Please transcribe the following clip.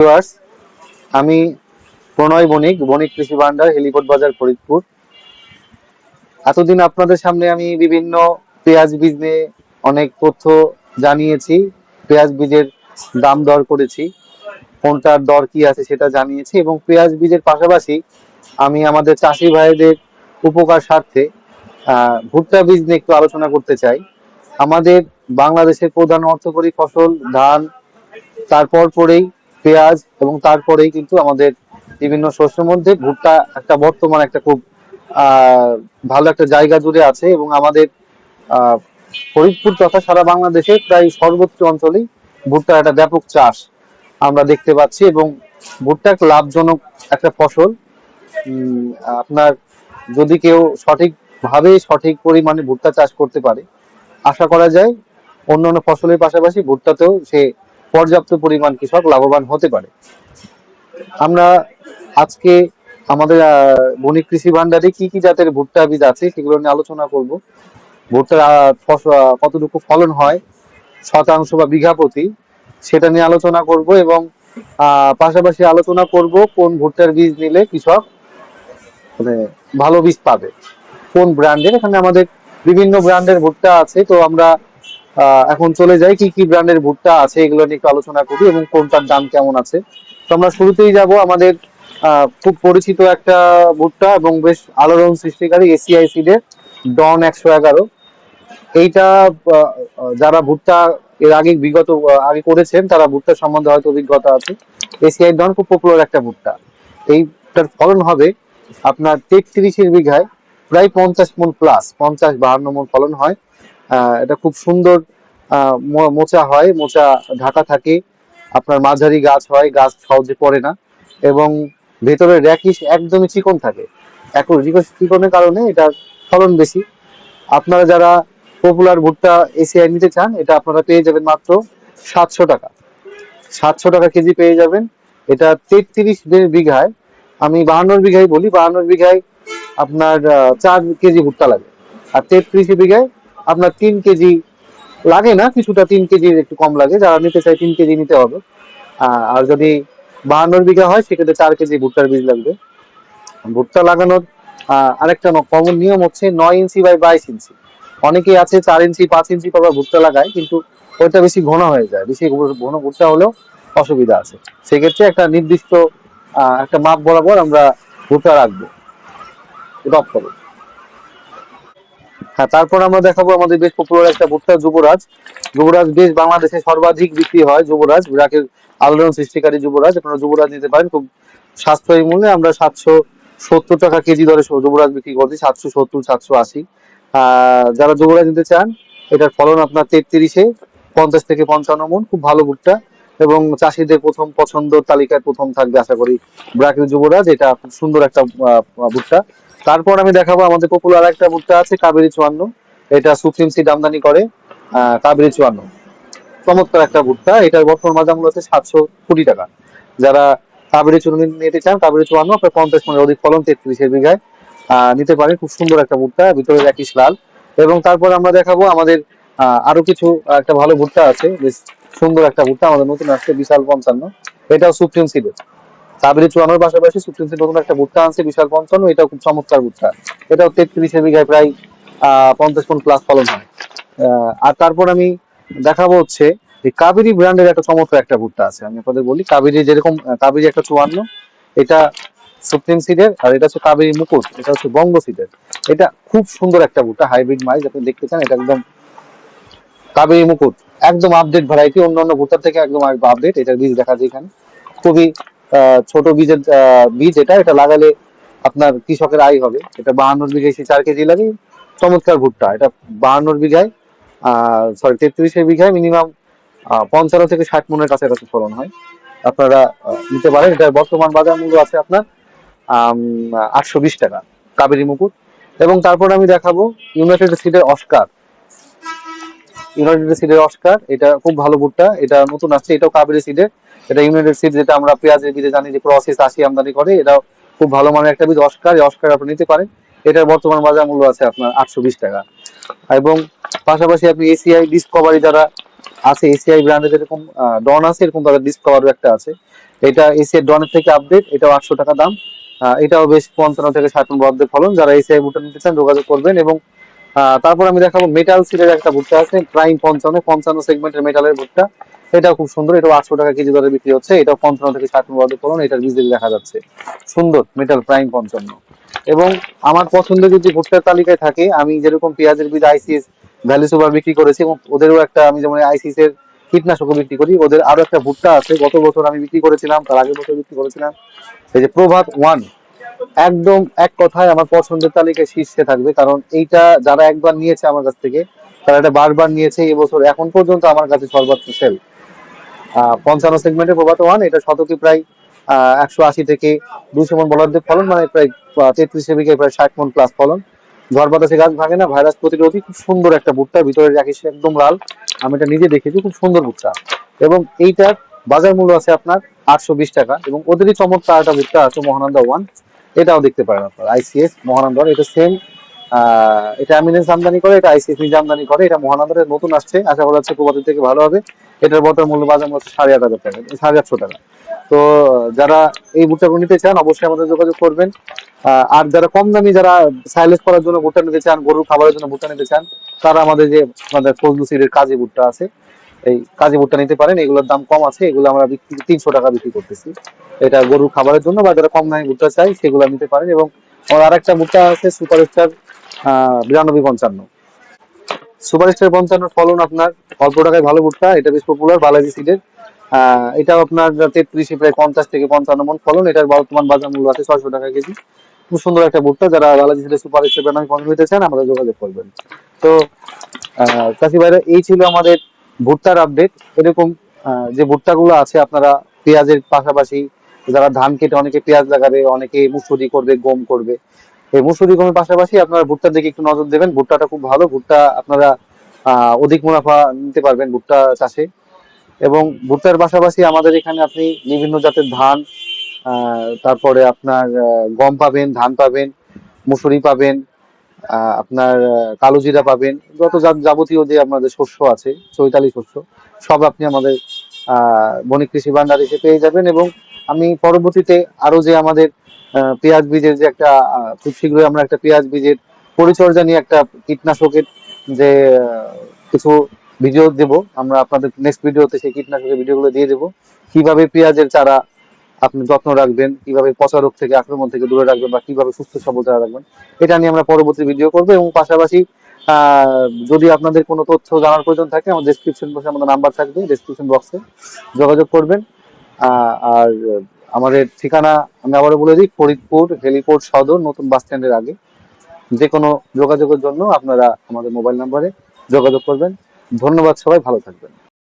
Viewers আমি প্রণয় বণিক বণিক কৃষি ভান্ডার, heliport বাজার, ফরিদপুর। এতদিন আপনাদের সামনে আমি বিভিন্ন পেঁয়াজ বীজ নিয়ে অনেক তথ্য জানিয়েছি, পেঁয়াজ বীজের দাম দর করেছি, কোনটার দর কি আছে সেটা জানিয়েছি এবং পেঁয়াজ বীজের পাশাপাশি আমি আমাদের চাষি ভাইদের উপকার স্বার্থে ভুট্টা বীজ নিয়ে একটু আলোচনা করতে চাই। আমাদের বাংলাদেশের প্রধান অর্থকরী ফসল ধান, তারপর পরেই পেঁয়াজ এবং তারপরেই কিন্তু আমাদের বিভিন্ন শস্যের মধ্যে ভুট্টা একটা বর্তমান একটা খুব ভালো একটা জায়গা জুড়ে আছে এবং আমাদের ফরিদপুর তথা সারা বাংলাদেশে প্রায় সর্বোচ্চ অঞ্চলেই ভুট্টার একটা ব্যাপক চাষ আমরা দেখতে পাচ্ছি এবং ভুট্টা একটা লাভজনক একটা ফসল। আপনার যদি কেউ সঠিকভাবে সঠিক পরিমাণে ভুট্টা চাষ করতে পারে, আশা করা যায় অন্যান্য ফসলের পাশাপাশি ভুট্টাতেও সে পর্যাপ্ত পরিমাণ কৃষক লাভবান হতে পারে। আমরা আজকে আমাদের বণিক কৃষি ভান্ডারে কি কি জাতের ভুট্টা বীজ আছে সেগুলো নিয়ে আলোচনা করব। ভুট্টার কতটুকু ফলন হয়, শতাংশ বা বিঘা প্রতি, সেটা নিয়ে আলোচনা করব এবং পাশাপাশি আলোচনা করব কোন ভুট্টার বীজ নিলে কৃষক মানে ভালো বীজ পাবে। কোন ব্র্যান্ডের? এখানে আমাদের বিভিন্ন ব্র্যান্ডের ভুট্টা আছে, তো আমরা এখন চলে যাই, কি কি ব্র্যান্ডের ভুট্টা আছে এগুলো নিয়ে একটু আলোচনা করি এবং কোনটার দাম কেমন আছে। তো আমরা শুরুতেই যাব আমাদের খুব পরিচিত একটা ভুট্টা এবং বেশ আলোড়ন সৃষ্টিকারী এসিআই সিডের ডন একশো এগারো। এইটা যারা ভুট্টা এর আগে বিগত আগে করেছেন, তারা ভুট্টা সম্বন্ধে হয়তো অভিজ্ঞতা আছে। এসিআই ডন খুব পপুলার একটা ভুট্টা। এইটার ফলন হবে আপনার তেত্রিশের বিঘায় প্রায় পঞ্চাশ মন প্লাস পঞ্চাশ বাহান্ন মন ফলন হয়। এটা খুব সুন্দর মোচা হয়, মোচা ঢাকা থাকে। আপনার মাঝারি গাছ হয়, গাছ সহজে পড়ে না। এবং ভেতরে র্যাকিস একদমই চিকন থাকে। এখন চিকনের কারণে এটার ফলন বেশি। আপনারা যারা পপুলার ভুট্টা এসিআই নিতে চান, এটা আপনারা পেয়ে যাবেন মাত্র সাতশো টাকা। সাতশো টাকা কেজি পেয়ে যাবেন। এটা তেত্রিশ বিঘায়। আমি বাহান্নর বিঘায় বলি, বাহান্নর বিঘায় আপনার চার কেজি ভুট্টা লাগে। আর তেত্রিশ বিঘায় আপনার তিন কেজি লাগে না, কিছুটা তিন কেজির একটু কম লাগে, যারা নিতে চায় তিন কেজি নিতে হবে। আর যদি বাহান্নর বিঘা হয়, সেক্ষেত্রে চার কেজি ভুট্টার বীজ লাগবে। ভুট্টা লাগানোর আরেকটা কমন নিয়ম হচ্ছে নয় ইঞ্চি বাই বাইশ ইঞ্চি। অনেকেই আছে চার ইঞ্চি, পাঁচ ইঞ্চি পাবা ভুট্টা লাগায়, কিন্তু ওইটা বেশি ঘন হয়ে যায়। বেশি ঘন ভুট্টা হলেও অসুবিধা আছে। সেক্ষেত্রে একটা নির্দিষ্ট একটা মাপ বরাবর আমরা ভুট্টা রাখব। করো। হ্যাঁ তারপর আমরা দেখাবো আমাদের বেশ পপুলার একটা ভুট্টা, যুবরাজ। যুবরাজ বেশ বাংলাদেশে সর্বাধিক বিক্রি হয়, যুবরাজ। বিরাটের আলোড়ন সৃষ্টিকারী যুবরাজ। আপনারা যুবরাজ নিতে পারেন। খুব সাশ্রয়ী মূল্যে আমরা সাতশো সত্তর টাকা কেজি দরে যুবরাজ বিক্রি করছি, সাতশো সত্তর, সাতশো আশি। যারা যুবরাজ নিতে চান, এটার ফলন আপনার তেত্রিশে, পঞ্চাশ থেকে পঞ্চান্ন মন। খুব ভালো ভুট্টা। এবং চাষিদের প্রথম পছন্দ তালিকায় প্রথম থাকবে, আশা করি ব্রাকের যুবরাজ। এটা খুব সুন্দর একটা ভুট্টা। তারপর আমি দেখাবো আমাদের পপুলার একটা ভুট্টা আছে, কাবেরি চুয়ান্ন। এটা সুপ্রিম সিড আমদানি করে কাবেরি চুয়ান্ন। চমৎকার একটা ভুট্টা এটার বর্তমান বাজার মূল্য হচ্ছে সাতশো কোটি টাকা। যারা কাবেরি চুয়ান্ন নিতে চান, কাবেরি চুয়ান্ন, আপনার পঞ্চাশ মনের অধিক ফলন তেত্রিশের বিঘায় নিতে পারেন। খুব সুন্দর একটা ভুট্টা ভিতরে একই লাল। এবং তারপর আমরা দেখাবো আমাদের আরও কিছু একটা ভালো ভুট্টা আছে। বেশ সুন্দর একটা ভুট্টা আমাদের নতুন আসছে, বিশাল পঞ্চান্ন। এটাও সুপ্রিম সিডের কাবেরি চুয়ানোর পাশাপাশি সুপ্রিম সিড নতুন একটা ভুট্টা আনছে, বিশাল পঞ্চান্ন, এটাও খুব চমৎকার ভুট্টা এটাও তেত্রিশের বিঘায় প্রায় পঞ্চাশ মন প্লাস ফলন হয়। আর তারপর আমি দেখাবো হচ্ছে যে কাবেরি ব্র্যান্ডের একটা চমৎকার একটা ভুট্টা আছে। আমি আপনাদের বলি, কাবেরি যেরকম কাবেরি একটা চুয়ান্ন, এটা সুপ্রিম সিডের, আর এটা হচ্ছে কাবেরি মুকুট, এটা হচ্ছে বঙ্গ সিডের। এটা খুব সুন্দর একটা ভুট্টা হাইব্রিড মাইজ আপনি দেখতে চান, এটা একদম কাবেরি মুকুট, একদম আপডেট ভ্যারাইটি অন্যান্য ভুট্টার থেকে একদম আপডেট এটার বীজ দেখা যায় এখানে। খুবই ছোট বীজের বীজ এটা এটা লাগালে আপনার কৃষকের আয় হবে। এটা বাহান্নর বিঘায় সে চার কেজি লাগে, চমৎকার ভুট্টা। এটা বাহান্নর বিঘায় সরি তেত্রিশের বিঘায় মিনিমাম পঞ্চান্ন থেকে ষাট মনের কাছাকাছি ফলন হয়। আপনারা নিতে পারেন। এটার বর্তমান বাজার মূল্য আছে আপনার আটশো বিশ টাকা, কাবেরি মুকুট। এবং তারপর আমি দেখাবো ইউনাইটেড সিডের অস্কার। ইউনাইটেড সিডের অস্কার এটা খুব ভালো ভুট্টা, এটা নতুন আসছে, এটাও কাবেরি সিডের এটা ইউনাইটেড সিড যেটা আমরা পেঁয়াজের বীজে জানি যে প্রসেস আসি আমদানি করে, এটাও খুব ভালো মানের একটা বীজ অস্কার এই অস্কার আপনি নিতে পারেন। এটার বর্তমান বাজার মূল্য আছে আপনার আটশো বিশ টাকা। এবং পাশাপাশি আপনি এসিআই ডিসকভারি যারা আছে এসিআই ব্র্যান্ডের যেরকম ডন আছে, এরকম তাদের ডিসকভারও একটা আছে। এটা এসিআই ডনের থেকে আপডেট এটাও আটশো টাকা দাম। এটাও বেশ পঞ্চান্ন থেকে ষাট অর্ধেক ফলন। যারা এসিআই ভুট্টা নিতে চান, যোগাযোগ করবেন এবং তারপর আমি দেখাবো মেটাল সিলের একটা ভুট্টা আছে প্রাইম পঞ্চান্ন পঞ্চান্ন সেগমেন্টের মেটালের ভুট্টা এটাও খুব সুন্দর, এটাও আটশো টাকা কেজি দরে বিক্রি হচ্ছে, এটাও পঞ্চান্ন থেকে ষাট ফলন এটার বীজ দেখা যাচ্ছে। সুন্দর মেটাল প্রাইম পঞ্চান্ন। এবং আমার পছন্দের যদি ভুট্টার তালিকায় থাকে, আমি যেরকম পেঁয়াজের বীজ আইসিএস ভ্যালি সুপার বিক্রি করেছি, এবং ওদেরও একটা আমি যেমন আইসিএস এর কীটনাশকও বিক্রি করি, ওদের আরও একটা ভুট্টা আছে, গত বছর আমি বিক্রি করেছিলাম, তার আগের বছর বিক্রি করেছিলাম। এই যে প্রভাত ওয়ান একদম এক কথায় আমার পছন্দের তালিকায় শীর্ষে থাকবে, কারণ এইটা যারা একবার নিয়েছে আমার কাছ থেকে, তারা এটা বারবার নিয়েছে এবছর এখন পর্যন্ত আমার কাছে সর্বোচ্চ সেল পঞ্চান্ন সেগমেন্টের প্রভাত ওয়ান এটা শতকে প্রায় একশো আশি থেকে দুশো মন বলারদের ফলন মানে প্রায় তেত্রিশ বিঘায় প্রায় ষাট মন প্লাস ফলন। ঝড় বাতাসে গাছ ভাঙে না, ভাইরাস প্রতিরোধী, খুব সুন্দর একটা ভুট্টা ভিতরে রাখিস একদম লাল। আমি এটা নিজে দেখেছি, খুব সুন্দর ভুট্টা। এবং এইটার বাজার মূল্য আছে আপনার আটশো বিশ টাকা, এবং ওদেরই চমৎকার একটা ভুট্টা আছে মহানন্দা ওয়ান এটাও দেখতে পারেন আপনার আইসিএস মহানন্দর এটা সেম এটা অ্যামিনেন্স আমদানি করে, এটা আইসিএস নিজে আমদানি করে, এটা মহানন্দরের নতুন আসছে, আশা করা যাচ্ছে প্রবাদের থেকে ভালো হবে। এটার বর্তমান মূল্য বাজার মূল্য সাড়ে আট হাজার টাকা সাড়ে আটশো টাকা। তো, যারা এই ভুট্টাগুলো নিতে চান, অবশ্যই আমাদের যোগাযোগ করবেন। আর যারা কম দামি, যারা সাইলেজ করার জন্য ভুট্টা নিতে চান, গরুর খাবারের জন্য ভুট্টা নিতে চান, তারা আমাদের যে আমাদের ফজলু সিডের কাজী ভুট্টা আছে এই কাজী ভুট্টা নিতে পারেন, এগুলোর দাম কম আছে, এগুলো আমরা তিনশো টাকা বিক্রি করতেছি। এটা গরুর খাবারের জন্য, বা যারা কম দামে ভুট্টা চাই সেগুলো নিতে পারেন এবং আমার আরেকটা ভুট্টা আছে সুপার স্টার বিরানব্বই পঞ্চান্ন। সুপার স্টার পঞ্চান্ন ফলন আপনার, অল্প টাকায় ভালো ভুট্টা, এটা বেশ পপুলার বালাজি সিডের এটাও আপনার তেত্রিশে প্রায় পঞ্চাশ থেকে পঞ্চান্ন মন ফলন, এটার বর্তমান বাজার মূল্য আছে ছয়শো টাকা কেজি। খুব সুন্দর একটা ভুট্টা, যারা বালাজি সিডের সুপার স্টার ব্র্যান্ড পণ্য নিতে চান, আমাদের যোগাযোগ করবেন। তো চাষি ভাইরা, এই ছিল আমাদের ভুট্টার আপডেট এরকম যে ভুট্টাগুলো আছে, আপনারা পেঁয়াজের পাশাপাশি যারা ধান কেটে অনেকে পেঁয়াজ লাগাবে, অনেকে মুসুরি করবে, গম করবে। এই মুসুরি গমের পাশাপাশি আপনারা ভুট্টার দিকে একটু নজর দেবেন। ভুট্টাটা খুব ভালো, ভুট্টা আপনারা অধিক মুনাফা নিতে পারবেন ভুট্টা চাষে। এবং ভুট্টার পাশাপাশি আমাদের এখানে আপনি বিভিন্ন জাতের ধান তারপরে আপনার গম পাবেন, ধান পাবেন, মুসুরি পাবেন আপনার আহ, কালো জিরা পাবেন যত যাবতীয় যে আমাদের শস্য আছে চৈতালি শস্য সব আপনি আমাদের বণিক কৃষি ভান্ডার এসে পেয়ে যাবেন এবং আমি পরবর্তীতে আরও যে আমাদের পেঁয়াজ বীজের যে একটা খুব শীঘ্রই আমরা একটা পেঁয়াজ বীজের পরিচর্যা নিয়ে একটা কীটনাশকের যে কিছু ভিডিও দেব। আমরা আপনাদের নেক্সট ভিডিওতে সেই কীটনাশকের ভিডিওগুলো দিয়ে দেবো। কীভাবে পেঁয়াজের চারা আপনি যত্ন রাখবেন, কীভাবে পচা রোগ থেকে আক্রমণ থেকে দূরে রাখবেন বা কীভাবে সুস্থ সবল চারা রাখবেন, এটা নিয়ে আমরা পরবর্তী ভিডিও করব এবং পাশাপাশি যদি আপনাদের কোনো তথ্য জানার প্রয়োজন থাকে, আমার ডেসক্রিপশন বক্সে আমাদের নাম্বার থাকবে ডেসক্রিপশন বক্সে যোগাযোগ করবেন। আর আমাদের ঠিকানা আমি আবারও বলে দিই, ফরিদপুর হেলিপোর্ট সদর, নতুন বাস স্ট্যান্ডের আগে। যে কোনো যোগাযোগের জন্য আপনারা আমাদের মোবাইল নাম্বারে যোগাযোগ করবেন। ধন্যবাদ সবাই, ভালো থাকবেন।